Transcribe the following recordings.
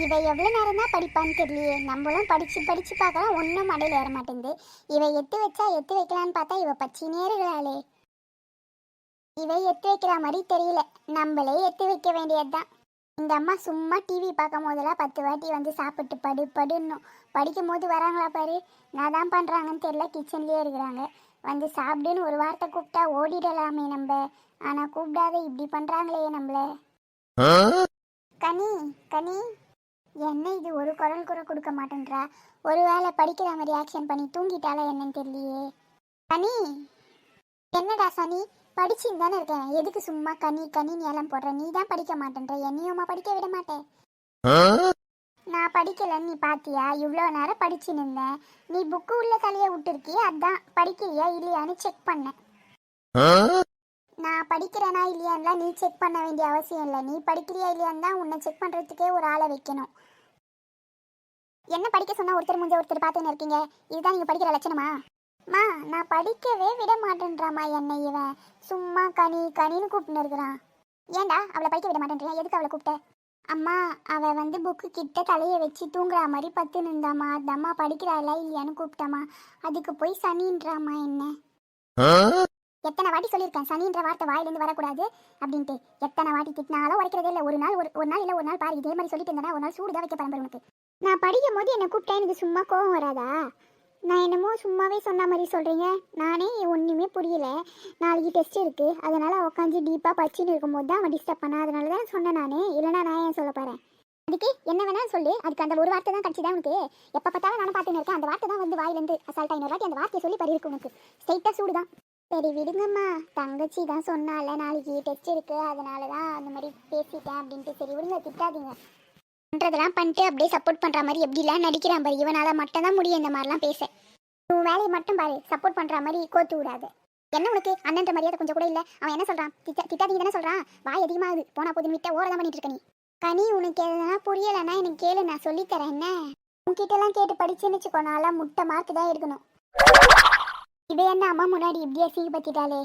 இவ எவ்வளோ நேரம் தான் படிப்பான்னு தெரியலையே. நம்மளும் படிச்சு படிச்சு பார்க்கலாம். ஒன்றும் மடையில் ஏற மாட்டேங்குது. இவ எத்து வச்சா எத்து வைக்கலான்னு பார்த்தா இவ பச்சினே இருக்கிறாளே. இவ எத்து வைக்கிற மாதிரி தெரியல. நம்மளே எத்து வைக்க வேண்டியதுதான். இந்த அம்மா சும்மா டிவி பார்க்கும் போதெல்லாம் பத்து வாட்டி வந்து சாப்பிட்டு படு படுன்னும். படிக்கும் போது வராங்களா பாரு. நான் தான் பண்ணுறாங்கன்னு தெரியல. கிச்சன்லேயே இருக்கிறாங்க. வந்து சாப்பிடுன்னு ஒரு வார்த்தை கூப்பிட்டா ஓடிடலாமே நம்ம. ஆனால் கூப்பிடாத இப்படி பண்ணுறாங்களே நம்மள. கனி கனி. என்ன இது ஒரு குரல் கூட கொடுக்க மாட்டேன்றா? ஒருவேளை படிக்கிற மாதிரி ஆக்ஷன் பண்ணி தூங்கிட்டாளா என்னன்னு தெரியலையே. கனி! என்னடா சனி? படிச்சுன்னு தானே இருக்கேன். எதுக்கு சும்மா கனி கனின்னு ஏலம் போடுற? நீ தான் படிக்க மாட்டேன்ற. என்னையுமா படிக்க விட மாட்டேன் நான் படிக்கலன்னு நீ பாத்தியா? இவ்வளோ நேரம் படிச்சு நின்றேன் நீ புக்கு உள்ள தலையை விட்டுருக்கிய? அதான். படிக்கிறியா இல்லையான்னு செக் பண்ணேன். நான் படிக்கிறேனா இல்லையான்லாம் நீ செக் பண்ண வேண்டிய அவசியம் இல்லை. நீ படிக்கிறியா இல்லையான்னு தான் உன்னை செக் பண்ணுறதுக்கே ஒரு ஆளை வைக்கணும். என்ன படிக்க சொன்னா ஒருத்தர் முடிஞ்ச ஒருத்தர் பார்த்துன்னு இருக்கீங்க? இதுதான் நீங்கள் படிக்கிற லட்சணமா? மா நான் படிக்கவே விட மாட்டேன்றாமா என்னை இவன். சும்மா கனி கனின்னு கூப்பிட்டு இருக்கிறான். ஏன்டா அவளை படிக்க விட மாட்டேன்றியா? எதுக்கு அவளை கூப்பிட்ட? அம்மா அவ வந்து புக்கு கிட்ட தலையை வச்சு தூங்குற மாதிரி பத்து நின்றாமா அந்த அம்மா படிக்கிறாளா இல்லையான்னு கூப்பிட்டாமா அதுக்கு போய் சனின்றாமா என்ன? எத்தனை வாட்டி சொல்லியிருக்கேன் சனின்ற வார்த்தை வாயிலிருந்து வரக்கூடாது அப்படின்ட்டு. எத்தனை வாட்டி திட்டினாலும் உரைக்கிறதே இல்லை. ஒரு நாள் ஒரு ஒரு நாள் இல்லை ஒரு நாள் பாரு. இதே மாதிரி சொல்லிட்டு இருந்தேன்னா ஒரு நாள் சூடு தான் வைக்க பரம்பரை உனக்கு. நான் படிக்கும் போது என்னை கூப்பிட்டா எனக்கு சும்மா கோவம் வராதா? நான் என்னமோ சும்மாவே சொன்ன மாதிரி சொல்கிறீங்க நானே ஒன்றுமே புரியல. நாளைக்கு டெஸ்ட் இருக்குது அதனால் உட்காந்து டீப்பாக படிச்சுன்னு இருக்கும்போது தான் அவன் டிஸ்டர்ப் பண்ணா. அதனால தான் சொன்னேன் நான். இல்லைனா நான் ஏன் சொல்ல போகிறேன் அதுக்கு என்ன வேணாலும் சொல்லு. அதுக்கு அந்த ஒரு வார்த்தை தான் கிடச்சிதான் உனக்கு? எப்போ பார்த்தாலும் நானும் பார்த்துன்னு இருக்கேன். அந்த வார்த்தை தான் வந்து வாயிலேருந்து அசால்ட்டாக இன்னொரு வாட்டி அந்த வார்த்தையை சொல்லி பறி இருக்கு உனக்கு. ஸ்ட்ரைட்டாக சூடு தான். சரி விடுங்கம்மா. தங்கச்சி தான் சொன்னால நாளைக்கு டெஸ்ட் இருக்குது அதனால தான் அந்த மாதிரி பேசிட்டேன் அப்படின்ட்டு. சரி விடுங்க திட்டாதீங்க. பண்ணுறதெல்லாம் பண்ணிட்டு அப்படியே சப்போர்ட் பண்ணுற மாதிரி எப்படிலாம் நடிக்கிறான் பாரு. இவனால் மட்டும் தான் முடியும் இந்த மாதிரிலாம் பேச. உன் வேலையை மட்டும் பாரு. சப்போர்ட் பண்ணுற மாதிரி கோத்து விடாது. என்ன உனக்கு? அண்ணன்ற மரியாதை கொஞ்சம் கூட இல்லை. அவன் என்ன சொல்கிறான் திட்டா திட்டாதீங்க தானே சொல்கிறான் வாய் அதிகமாகுது. போனா போதும் விட்ட ஓரதான் பண்ணிட்டு இருக்க நீ. கனி உனக்கு எதனா புரியலைன்னா எனக்கு கேளு. நான் சொல்லித்தரேன். என்ன? உன்கிட்டலாம் கேட்டு படிச்சுன்னு வச்சுக்கோ. நான்லாம் முட்டை மார்க் தான் எடுக்கணும். இவ என்ன அம்மா முன்னாடி இப்படியே பத்திட்டாளே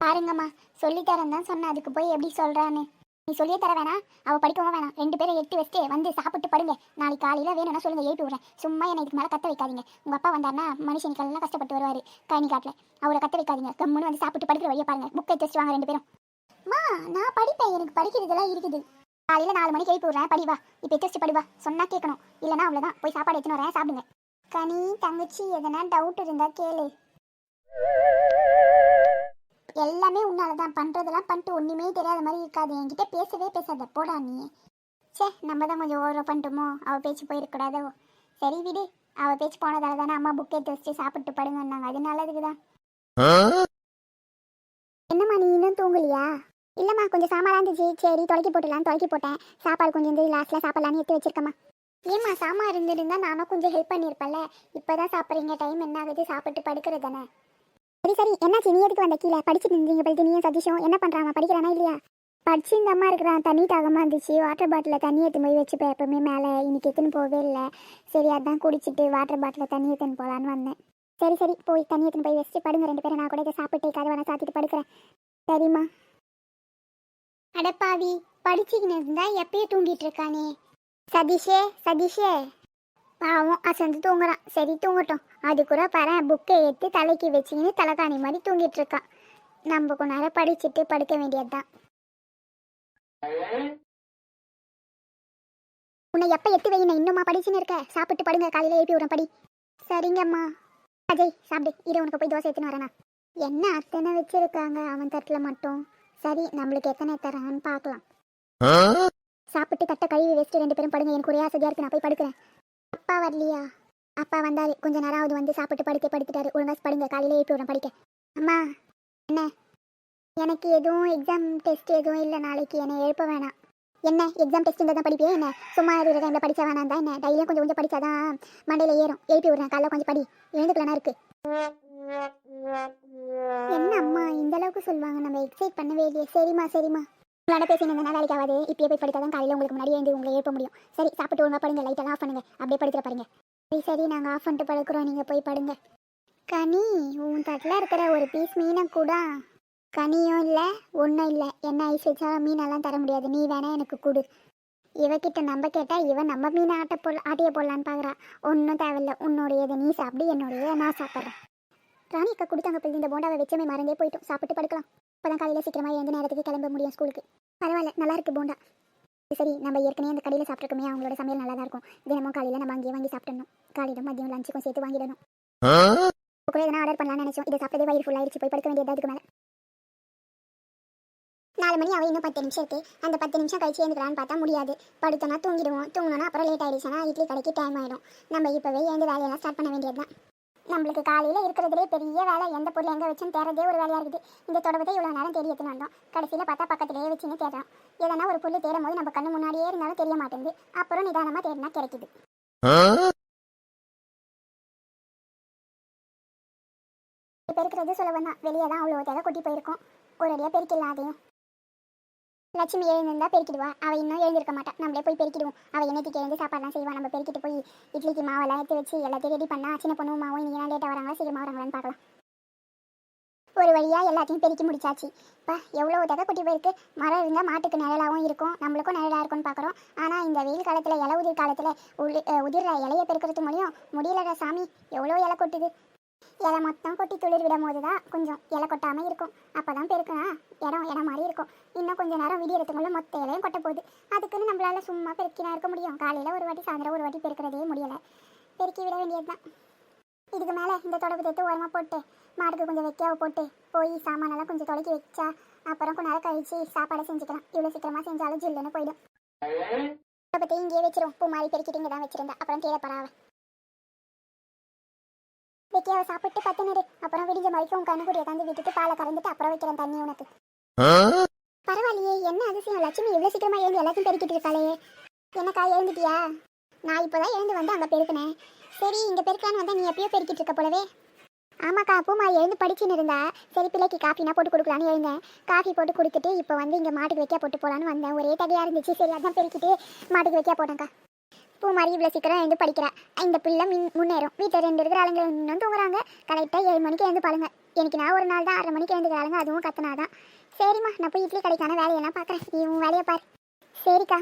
பாருங்கம்மா. சொல்லித்தரேன் தான் சொன்னேன். அதுக்கு போய் எப்படி சொல்கிறான்னு நீ சொல்லியே தர வேணாம். அவ படிக்கவும் வேணாம். ரெண்டு பேரும் எட்டு வச்சுட்டு வந்து சாப்பிட்டு படுங்க. நாளைக்கு காலையில வேணும்னா சொல்லுங்க எழுப்பி விடுறேன். சும்மா என்னை இதுக்கு மேல கத்த வைக்காதீங்க. உங்க அப்பா வந்தாருன்னா மனுஷனுக்கெல்லாம் கஷ்டப்பட்டு வருவாரு. கனி காட்டில். அவரை கத்த வைக்காதீங்க. கம்முன்னு வந்து சாப்பிட்டு படுக்கிற வழியை பாருங்க. புக்கை எடுத்து வாங்க ரெண்டு பேரும். மா நான் படிப்பேன். எனக்கு படிக்கிறதெல்லாம் இருக்குது. காலையில நாலு மணிக்கு எழுப்பி விடுறேன். படிவா இப்போ டெஸ்ட் படிவா சொன்னா கேட்கணும். இல்லைன்னா அவ்வளோதான் போய் சாப்பாடு எடுத்துன்னு வரேன். சாப்பிடுங்க. கனி தங்கச்சி எதனா டவுட் இருந்தா கேளு. எல்லாமே உன்னால தான் பண்றதெல்லாம் பண்ணிட்டு ஒண்ணுமே தெரியாத மாதிரி இருக்காது. என்கிட்ட பேசவே பேசாத. போடா நீ. ச்சே நம்ம தான் கொஞ்சம் ஓவரா பண்ணிட்டோமோ? அவ பேச்சு போயிருக்கூடாதோ சரி விடு. அவ பேச்சு போனதால தானே அம்மா புக்கே எடுத்து வச்சு சாப்பிட்டு படுங்கன்னாங்க அது நல்லதுக்கு தான் என்னம்மா நீ இன்னும் தூங்கலையா? இல்லம்மா கொஞ்சம் சாமான் இருந்துச்சு. சரி தொலைக்கி போட்டுலாம் தொலைக்கி போட்டேன். சாப்பாடு கொஞ்சம் இருந்து லாஸ்ட்ல சாப்பிடலாம்னு எடுத்து வச்சிருக்கம்மா. ஏம்மா சாமான் இருந்திருந்தா நானும் கொஞ்சம் ஹெல்ப் பண்ணியிருப்பேன்ல. இப்பதான் சாப்பிட்றீங்க. டைம் என்ன ஆகுது? சாப்பிட்டு படுக்கிறது தானே. சரி சரி. என்னாச்சு? நீ எதுக்கு வந்த கீழே? படிச்சுட்டு இருந்தீங்க பல்தி நீயும் சதீஷும். என்ன பண்ணுறாங்க படிக்கிறானா இல்லையா? படிச்சு இந்த அம்மா இருக்கிறான். தண்ணி தாகமாக இருந்துச்சு. வாட்டர் பாட்டிலில் தண்ணி எடுத்து போய் வச்சுப்பேன் எப்பவுமே மேலே இன்னைக்கு எடுத்துன்னு போகவே இல்லை. சரி அதான் குடிச்சிட்டு வாட்டர் பாட்டிலில் தண்ணி எடுத்துன்னு போகலான்னு வந்தேன். சரி சரி. போய் தண்ணி எடுத்துன்னு போய் வச்சுட்டு படுங்க ரெண்டு பேரும். நான் கூட இதை சாப்பிட்டு கதவை சாத்திட்டு படுக்கிறேன். சரிம்மா. அடப்பாவி படிச்சுக்கின்னு இருந்தா எப்பயே தூங்கிட்டு இருக்கானே. சதீஷே சதீஷே. பாவம் அசந்து தூங்குறான். சரி தூங்கட்டும். அது கூட பாரு புக்கை எடுத்து தலைக்கு வச்சுக்கின்னு தலைக்காணி மாதிரி தூங்கிட்டு இருக்கான். நம்ம கொஞ்ச நேரம் படிச்சுட்டு படுக்க வேண்டியதுதான். உன்னை எப்போ எட்டு வைங்க இன்னுமா படிச்சுன்னு இருக்க? சாப்பிட்டு படுங்க காலையில எழுப்பி விடுறேன் படி. சரிங்கம்மா. அஜய் சாப்பிடு. இரு உனக்கு போய் தோசை எடுத்துன்னு வரேனா என்ன அத்தனை வச்சிருக்காங்க அவன் தட்டில் மட்டும்? சரி நம்மளுக்கு எத்தனை தரான்னு பார்க்கலாம். சாப்பிட்டு தட்டை கழுவி வச்சுட்டு ரெண்டு பேரும் படுங்க. எனக்கு ஒரே ஆசையாக இருக்கு நான் போய் படுக்கிறேன். அப்பா வரலையா? அப்பா வந்தாரு. கொஞ்ச நேரம் ஆகுது வந்து சாப்பிட்டு படுக்க படுத்துட்டாரு. ஒழுங்கா படுங்க. காலையில எழுப்பி விடுறேன். படிக்க. அம்மா என்ன? எனக்கு எதுவும் எக்ஸாம் டெஸ்ட் எதுவும் இல்லை. நாளைக்கு என்னை எழுப்ப வேணாம். என்ன? எக்ஸாம் டெஸ்ட் தான் படிப்பியே? என்ன? சும்மா இருக்கிற டைமில் படிச்சா வேணாம் தான் என்ன? டெய்லியும் கொஞ்சம் கொஞ்சம் படிச்சாதான் மண்டையில் ஏறும். எழுப்பி விடுறேன். காலைல கொஞ்சம் படி. எழுந்துக்கலாம் இருக்கு. என்ன அம்மா? இந்த அளவுக்கு சொல்லுவாங்க. நம்ம எக்ஸைட் பண்ணவே இல்லையே. சரிம்மா சரிம்மா. உங்களோட பேசினீங்கன்னா வேலைக்கு ஆகாது. இப்பயே போய் படித்தாதான் காலையில் உங்களுக்கு முன்னாடி எழுந்து உங்களை எழுப்ப முடியும். சரி சாப்பிட்டு ஒழுங்கா படுங்க. லைட்டெல்லாம் ஆஃப் பண்ணுங்க. அப்படியே படுத்துற பாருங்க. சரி சரி நாங்கள் ஆஃப் பண்ணிட்டு படுக்கிறோம். நீங்கள் போய் படுங்க. கனி உன் தட்டில் இருக்கிற ஒரு பீஸ் மீனை கூட. கனியும் இல்லை ஒன்றும் இல்லை. என்ன ஐஸ் வச்சாலும் மீனெல்லாம் தர முடியாது. நீ வேணா எனக்கு கொடு. இவகிட்ட நம்ம கேட்டால் இவன் நம்ம மீனை ஆட்ட போல் ஆட்டிய போடலான்னு பார்க்குறா ஒன்றும் தேவையில்ல. உன்னோடையதை நீ சாப்பிடு என்னுடைய நான் சாப்பிட்றேன். ராணி அக்கா கொடுத்தாங்க பிள்ளை இந்த போண்டாவை வச்சமே மறந்தே போயிட்டோம். சாப்பிட்டு படுக்கலாம். அப்பதான் காலையில் சீக்கிரமாக எழுந்த நேரத்துக்கு கிளம்ப முடியும் ஸ்கூலுக்கு பரவாயில்ல நல்லா இருக்கு போண்டா. சரி நம்ம ஏற்கனவே அந்த கடையில் சாப்பிட்ருக்கோமே அவங்களோட சமையல் நல்லா தான் இருக்கும். தினமும் காலையில் நம்ம அங்கேயே வாங்கி சாப்பிடணும். காலையிலும் மதியம் லஞ்சுக்கும் சேர்த்து வாங்கிடணும். இப்போ கூட எதனா ஆர்டர் பண்ணலாம்னு நினைச்சோம். இதை சாப்பிட்டதே வயிறு ஃபுல் ஆயிடுச்சு போய் படுக்க வேண்டியது அதுக்கு மேலே. நாலு மணி அவன் இன்னும் பத்து நிமிஷம் இருக்கு. அந்த பத்து நிமிஷம் கழிச்சு எழுந்துக்கலான்னு பார்த்தா முடியாது. படுத்தோன்னா தூங்கிடுவோம். தூங்கினோன்னா அப்புறம் லேட் ஆயிடுச்சுன்னா இட்லி கடைக்கு டைம் ஆயிடும். நம்ம இப்போவே எழுந்து வேலையெல்லாம் ஸ்டார்ட் பண்ண வேண்டியது நம்மளுக்கு காலையில் இருக்கிறதுலே பெரிய வேலை. எந்த பொருள் எங்கே வச்சுன்னு தேடுறதே ஒரு வேலையாக இருக்குது. இந்த தொடர்பத்தை இவ்வளோ நேரம் தேடி எடுத்துன்னு வந்தோம். கடைசியில் பார்த்தா பக்கத்துலேயே வச்சுன்னு தேடுறோம். எதனா ஒரு பொருள் தேடும் போது நம்ம கண்ணு முன்னாடியே இருந்தாலும் தெரிய மாட்டேங்குது. அப்புறம் நிதானமாக தேடினா கிடைக்குது. பெருக்கிறது சொல்ல வந்தான் வெளியே தான் அவ்வளோ தேவை கொட்டி போயிருக்கோம். ஒரு அடியாக பெருக்கிடலாம் அதையும். லட்சுமி எழுந்திருந்தா பெருக்கிடுவா. அவள் இன்னும் எழுந்திருக்க மாட்டா. நம்மளே போய் பெருக்கிடுவோம். அவள் என்னைக்கு எழுந்து சாப்பாடுலாம் செய்வா? நம்ம பெருக்கிட்டு போய் இட்லிக்கு மாவெல்லாம் எடுத்து வச்சு எல்லாத்தையும் ரெடி பண்ணா சின்ன பொண்ணு மாவும் இன்னைக்கு லேட்டாக வராங்களா சீக்கிரமாக வராங்களான்னு பார்க்கலாம். ஒரு வழியாக எல்லாத்தையும் பெருக்கி முடிச்சாச்சு. இப்போ எவ்வளோ தகை குட்டி போயிருக்கு. மரம் இருந்தால் மாட்டுக்கு நிழலாகவும் இருக்கும். நம்மளுக்கும் நிழலாக இருக்கும்னு பார்க்குறோம். ஆனால் இந்த வெயில் காலத்தில் இலை உதிர் காலத்தில் உள்ள உதிர்ற இலையை பெருக்கிறது முடியும் முடியலடா சாமி. எவ்வளோ இலை கொட்டுது. இலை மொத்தம் கொட்டி துளிர் விடும் போது தான் கொஞ்சம் இலை கொட்டாமல் இருக்கும். அப்போ தான் பெருக்குனா இடம் இடம் மாதிரி இருக்கும். இன்னும் கொஞ்சம் நேரம் விடியறதுக்குள்ள மொத்த இலையும் கொட்ட போகுது. அதுக்குன்னு நம்மளால சும்மா பெருக்கினா இருக்க முடியும். காலையில் ஒரு வாட்டி சாயந்தரம் ஒரு வாட்டி பெருக்கிறதே முடியலை. பெருக்கி விட வேண்டியது தான் இதுக்கு மேலே இந்த தொடப்பு தேத்து ஓரமாக போட்டு மாட்டுக்கு கொஞ்சம் வெக்கையாக போட்டு போய் சாமானெல்லாம் கொஞ்சம் தொலைக்கி வச்சா அப்புறம் கொஞ்ச நேரம் கழிச்சு சாப்பாடை செஞ்சுக்கலாம். இவ்வளோ சீக்கிரமாக செஞ்சாலும் ஜில்லுன்னு போயிடும். தொடப்பத்தை இங்கேயே வச்சிரும். பூ மாதிரி பெருக்கிட்டு இங்கே தான் வச்சிருந்தேன். அப்புறம் கீழே பராவ வெட்டியாவை சாப்பிட்டு பத்து நேரு அப்புறம் விடிஞ்ச வரைக்கும் உன் கண்ணுக்குடியை தந்து விட்டுட்டு பாலை கறந்துட்டு அப்புறம் வைக்கிறேன் தண்ணி உனக்கு. பரவாயில்லையே என்ன அதிசயம்? லட்சுமி இவ்வளோ சீக்கிரமா எழுந்து எல்லாத்தையும் பெருக்கிட்டு இருக்காளே. என்னக்கா எழுந்துட்டியா? நான் இப்போதான் எழுந்து வந்து அங்கே பெருக்கினேன். சரி இங்கே பெருக்கலான்னு வந்தா நீ எப்பயோ பெருக்கிட்டு இருக்க போலவே. ஆமாக்கா பூமா எழுந்து படிச்சுன்னு இருந்தா சரி பிள்ளைக்கு காஃபினா போட்டு கொடுக்கலான்னு எழுந்தேன். காஃபி போட்டு கொடுத்துட்டு இப்போ வந்து இங்கே மாட்டுக்கு வைக்க போட்டு போகலான்னு வந்தேன். ஒரே தகையாக இருந்துச்சு. சரி அதான் பெருக்கிட்டு மாட்டுக்கு வைக்க போட்டேன்க்கா பூ மாதிரி இவ்வளோ சீக்கிரம் எழுந்து படிக்கிறா. இந்த பிள்ளை மின் முன்னேறும். வீட்டில் ரெண்டு இருக்கிற ஆளுங்க இன்னும் தூங்குறாங்க. கரெக்டாக ஏழு மணிக்கு எழுந்து பாருங்க எனக்கு நான் ஒரு நாள் தான் ஆறரை மணிக்கு எழுந்துக்கிறாளுங்க. அதுவும் கத்தனாதான். சரிம்மா நான் போய் இட்லி கடைக்கான வேலையெல்லாம் பார்க்குறேன் நீ உன் வேலையை பாரு. சரிக்கா.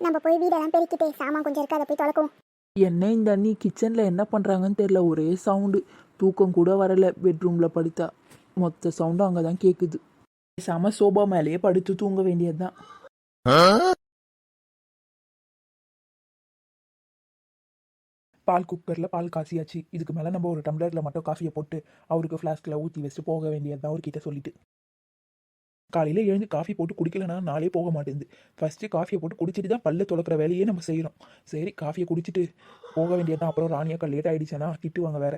நம்ம போய் வீடெல்லாம் பெருக்கிட்டு சாமான் கொஞ்சம் இருக்கு அதை போய் தொலைக்கும் என்ன இந்த அண்ணி? கிச்சனில் என்ன பண்ணுறாங்கன்னு தெரில ஒரே சவுண்டு. தூக்கம் கூட வரல. பெட்ரூமில் படுத்தா. மொத்த சவுண்டும் அங்கே தான் கேட்குது செம சோபா மேலேயே படுத்து தூங்க வேண்டியது தான் பால் குக்கரில் பால் காசியாச்சு. இதுக்கு மேலே நம்ம ஒரு டம்ளரில் மட்டும் காஃபியை போட்டு அவருக்கு ஃப்ளாஸ்கில் ஊற்றி வச்சுட்டு போக வேண்டியது தான் அவர்கிட்ட சொல்லிட்டு. காலையில் எழுந்து காஃபி போட்டு குடிக்கலனா நாளே போக மாட்டேங்குது. ஃபஸ்ட்டு காஃபியை போட்டு குடிச்சிட்டு தான் பல்ல துளக்கிற வேலையே நம்ம செய்கிறோம் சரி காஃபியை குடிச்சிட்டு போக வேண்டியது தான் அப்புறம் ராணியாக்கா லேட் ஆகிடுச்சேன்னா திட்டுவாங்க வேற.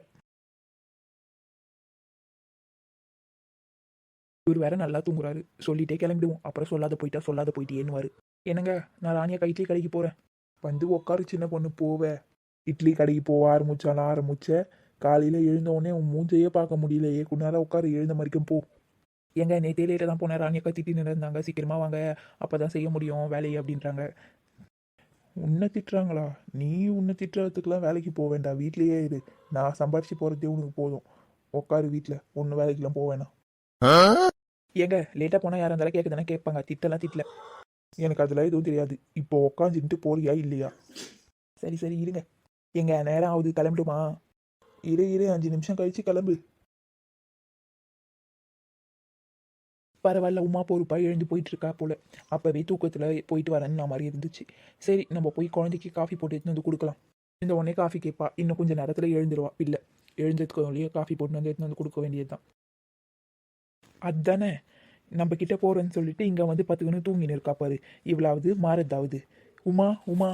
இவர் வேற நல்லா தூங்குறாரு. சொல்லிட்டே கிளம்பிடுவோம். அப்புறம் சொல்லாத போயிட்டா சொல்லாத போயிட்டேன்னுவாரு என்னங்க நான் ராணியாக்கா இட்லி கடைக்கு போறேன். வந்து உட்காரு சின்ன பொண்ணு போவேன் இட்லி கடைக்கு போக ஆரம்பிச்சாலும் ஆரம்பிச்ச காலையில் எழுந்த உடனே உன் மூஞ்சையே பார்க்க முடியலையே. கொஞ்ச நேரம் உட்காரு எழுந்த மாதிரிக்கும் போ. எங்க நேற்றே லேட்டாக தான் போனேன் ராணியக்கா திட்டின்னு இருந்தாங்க. சீக்கிரமாக வாங்க அப்போ தான் செய்ய முடியும் வேலையை அப்படின்றாங்க. உன்னை திட்டுறாங்களா? நீ உன்னை திட்டுறதுக்குலாம் வேலைக்கு போக வேண்டாம். வீட்லேயே இரு. நான் சம்பாரிச்சு போகிறதே உனக்கு போதும். உட்காரு வீட்டில் ஒன்று வேலைக்கெல்லாம் போக வேணாம். ஏங்க லேட்டாக போனால் யாராக இருந்தாலும் கேட்குதானே கேட்பாங்க. திட்டலாம் திட்டல. எனக்கு அதில் எதுவும் தெரியாது. இப்போ உட்காந்துட்டு போறியா இல்லையா? சரி சரி இருங்க. எங்க நேரம் ஆகுது கிளம்பிடுமா இரு இரு அஞ்சு நிமிஷம் கழிச்சு கிளம்பு. பரவாயில்ல உமா பொறுப்பாக எழுந்து போயிட்டு இருக்கா போல. அப்பவே தூக்கத்தில் போயிட்டு வரேன்னு மாதிரி இருந்துச்சு. சரி நம்ம போய் குழந்தைக்கு காஃபி போட்டு எடுத்துன்னு வந்து கொடுக்கலாம். இந்த உடனே காஃபி கேட்பா இன்னும் கொஞ்சம் நேரத்தில் எழுந்துருவா. இல்லை எழுந்ததுக்கு வழியே காஃபி போட்டு வந்து எடுத்துன்னு வந்து கொடுக்க வேண்டியதுதான். அதுதானே நம்ம கிட்ட போறேன்னு சொல்லிட்டு இங்க வந்து பத்துக்கணும் தூங்கின்னு இருக்கா பாரு. இவ்வளவு மாறதாவது உமா உமா.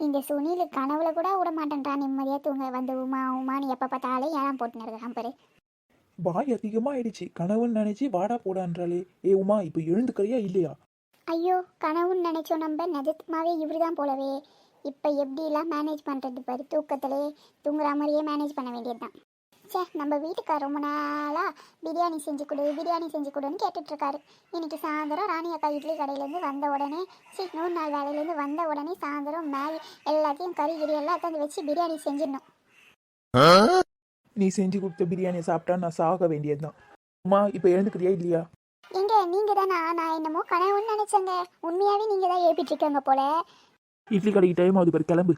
இந்த சுனில் கனவுல கூட விட மாட்டேன்றா நிம்மதியாக தூங்க வந்து உமா உமான்னு எப்போ பார்த்தாலும் ஏழாம் போட்டுன்னு இருக்கான் பாரு. வாய் அதிகமா ஆயிடுச்சு கனவுன்னு நினைச்சு வாடா போடான்றாளே. ஏ உமா இப்போ எழுந்துக்கிறியா இல்லையா? ஐயோ கனவுன்னு நினைச்சோம் நம்ம. நிஜமாவே இவர் தான் போலவே. இப்போ எப்படிலாம் மேனேஜ் பண்ணுறது பாரு. தூக்கத்திலே தூங்குற மாதிரியே மேனேஜ் பண்ண வேண்டியது தான் சே நம்ம வீட்டுக்கார் ரொம்ப நாளாக பிரியாணி செஞ்சு கொடு பிரியாணி செஞ்சு கொடுன்னு கேட்டுட்டு இருக்காரு இன்னைக்கு சாயந்தரம் ராணி அக்கா இட்லி கடையிலேருந்து வந்த உடனே சரி நூறு நாள் வேலையிலேருந்து வந்த உடனே சாயந்தரம் மேகி எல்லாத்தையும் கறி கிரி எல்லாம் வச்சு பிரியாணி செஞ்சிடணும். நீ செஞ்சு கொடுத்த பிரியாணியை சாப்பிட்டா நான் சாக வேண்டியதுதான். உமா இப்போ எழுந்துக்கிறியா இல்லையா? எங்க நீங்க தானா நான் என்னமோ கனவுன்னு நினைச்சேங்க. உண்மையாவே நீங்க தான் ஏப்பிட்டு இருக்கீங்க போல. இட்லி கடைக்கு டைம் ஆகுது பாரு கிளம்பு.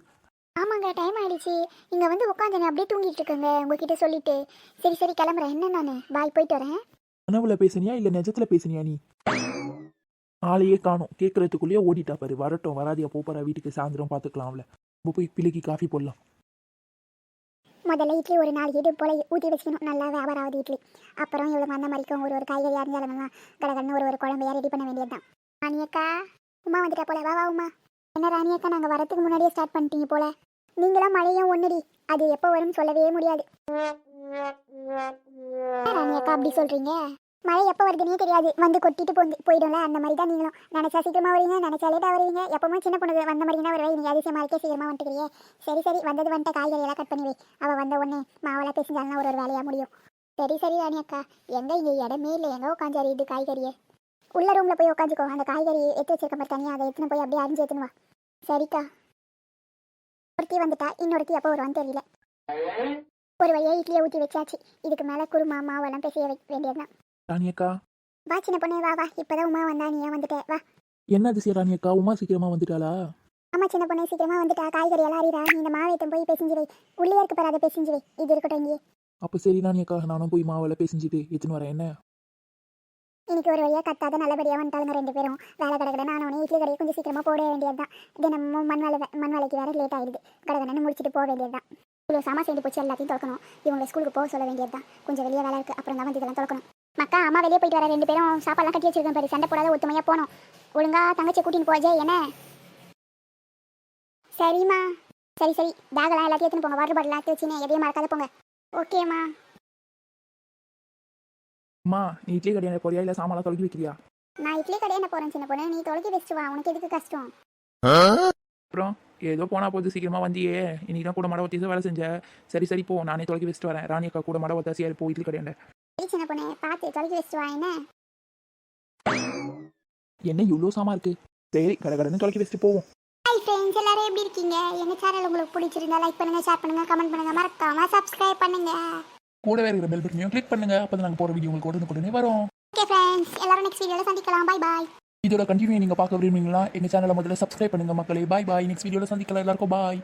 ஆமாங்க டைம் ஆயிடுச்சு. இங்க வந்து உட்காந்து அப்படியே தூங்கிட்டு இருக்கேங்க உங்ககிட்ட சொல்லிட்டு. சரி சரி கிளம்புறேன். என்ன நான்? பாய் போயிட்டு வரேன். கனவுல பேசுனியா இல்ல நிஜத்துல பேசுனியா நீ? ஆளையே காணும். கேட்கறதுக்குள்ளேயே ஓடிட்டா பாரு. வரட்டும் வராதியா போறா வீட்டுக்கு சாயந்தரம் பாத்துக்கலாம் அவளை நம்ம போய் பிள்ளைக்கு காஃபி போடலாம். முதல்ல இட்லி ஒரு நாலு இடு போல ஊற்றி வச்சுக்கணும். நல்லா வியாபாரம் இட்லி. அப்புறம் இவ்வளோ மந்த மாதிரிக்கும் ஒரு ஒரு காய்கறி அரிஞ்சாலும் கடகடன்னு ஒரு ஒரு குழம்பையா ரெடி பண்ண வேண்டியதுதான். ராணியக்கா உமா வந்துட்டா போல. வா வா உமா. என்ன ராணியக்கா நாங்கள் வரத்துக்கு முன்னாடியே ஸ்டார்ட் பண்ணிட்டீங்க போல. நீங்களாம் மழையும் ஒன்றுடி அது எப்போ வரும்னு சொல்லவே முடியாது. ராணி ராணியக்கா அப்படி சொல்றீங்க? மழை எப்போ வருதுன்னே தெரியாது. வந்து கொட்டிட்டு போந்து போயிடும்ல அந்த மாதிரி தான் நீங்களும். நினைச்சா சீக்கிரமா வருவீங்க நினைச்சா லேட்டாக வருவீங்க. எப்பவுமே சின்ன பொண்ணு வந்த மாதிரி தான் வருவேன் நீ அதிசயமா இருக்கே சீக்கிரமா வந்துட்டுக்கிறியே சரி சரி வந்தது வந்துட்ட காய்கறி எல்லாம் கட் பண்ணி வை. அவ வந்த உடனே மாவெல்லாம் பேசிஞ்சாலும் ஒரு ஒரு வேலையா முடியும். சரி சரி ராணி அக்கா. எங்க இங்க இடமே இல்லை. எங்க உட்காந்தாரு இது காய்கறியை? உள்ள ரூம்ல போய் உட்காந்துக்கோ அந்த காய்கறி எடுத்து வச்சிருக்க மாதிரி தனியா. அதை எடுத்துன்னு போய் அப்படியே அரிஞ்சு எடுத்துன்னு வா. சரிக்கா. ஒருத்தி வந்துட்டா. இன்னொருத்தி எப்போ வருவான்னு தெரியல. ஒரு வழியா இட்லியை ஊற்றி வச்சாச்சு. இதுக்கு மேல குருமா மாவெல்லாம் பேச வேண்டியதுதான். ராணியக்கா. வா சின்ன பொண்ணு வா வா. இப்பதான் உமா வந்தா நீ ஏன் வந்துட்ட? வா. என்ன அதிசயம் ராணியக்கா? உமா சீக்கிரமா வந்துட்டாளா? ஆமா சின்ன பொண்ணு சீக்கிரமா வந்துட்டா. காய்கறி எல்லாம் அறிடா நீ இந்த மாவை போய் பேசிஞ்சு வை. உள்ளே இருக்க பாரு அதை பேசிஞ்சு வை. இது இருக்கட்டும் இங்கே அப்ப சரி ராணியக்கா. நானும் போய் மாவுல பேசிஞ்சுட்டு எடுத்துன்னு வரேன் என்ன? இன்னைக்கு ஒரு வழியாக கத்தாத நல்லபடியாக வந்துட்டாளுங்க ரெண்டு பேரும். வேலை கடை நான் உடனே இட்லி கடையை கொஞ்சம் சீக்கிரமாக போட வேண்டியதுதான். தினமும் மண் வேலை மண் வேலைக்கு வேறு லேட் ஆகிடுது கடகடன்னு முடிச்சுட்டு போக வேண்டியதுதான். இவ்வளோ சாமா சேர்ந்து போச்சு எல்லாத்தையும் திறக்கணும். இவங்க ஸ்கூலுக்கு போக சொல்ல வேண்டியதுதான். கொஞ்சம் வெளியே வேலை இருக்குது அப்புறம் தான் வந்து இதெல்லாம் திறக்கணும். மக்கா அம்மா வெளியே போயிட்டு வர. ரெண்டு பேரும் சாப்பாடுலாம் கட்டி வச்சிருக்கேன் பாரு. சண்டை போடாத ஒத்துமையாக போனோம் ஒழுங்கா தங்கச்சி கூட்டின்னு போஜே என்ன? சரிம்மா. சரி சரி. பேகெல்லாம் எல்லாத்தையும் எடுத்துன்னு போங்க. வாட்டர் பாட்டில் எடுத்து வச்சுன்னு எதையும் மறக்காத போங்க. ஓகேம்மா அம்மா நீ இட்லி கடையான போறியா இல்ல சாமான் தொலைக்கி வைக்கிறியா? நான் இட்லி கடையே என்ன போறேன் சின்ன பொண்ணு. நீ தொலைக்கி வச்சுட்டு வா. உனக்கு எதுக்கு கஷ்டம்? அப்புறம் ஏதோ போனா போது சீக்கிரமா வந்தியே. இன்னைக்கு தான் கூட மட ஒத்தியசா வேலை செஞ்ச. சரி சரி போ. நானே தொலைக்கி வச்சுட்டு வரேன். ராணியக்கா கூட மட ஒத்தாசியா போ இட்லி கடையாண்ட சரி சின்ன பொண்ணு. பார்த்து தொலைக்கி வச்சுட்டு வா. என்ன? என்ன இவ்வளோ சாமா இருக்கு? சரி கடை கடைன்னு தொலைக்கி வச்சுட்டு போவோம். ஹாய் ஃப்ரெண்ட்ஸ் எல்லாரும் எப்படி இருக்கீங்க? எங்க சேனல் உங்களுக்கு பிடிச்சிருந்தா லைக் பண்ணுங்க ஷேர் பண்ணுங்க கமெண்ட் பண்ணுங்க. மறக்காம சப்ஸ்கிரைப் பண்ணுங்க. கூடவே இருக்கிற பெல் பட்டனையும் கிளிக் பண்ணுங்க. அப்போ நாங்கள் போகிற வீடியோ உங்களுக்கு உடனே உடனே வரும். ஓகே ஃப்ரெண்ட்ஸ் எல்லாரும் நெக்ஸ்ட் வீடியோல சந்திக்கலாம். பை பாய் இதோட கண்டினியூ நீங்கள் பார்க்க விரும்புறீங்களா? எங்கள் சேனலை முதல்ல சப்ஸ்கிரைப் பண்ணுங்க மக்களே. பாய் பாய் நெக்ஸ்ட் வீடியோவில் சந்திக்கலாம். எல்லாருக்கும் பாய்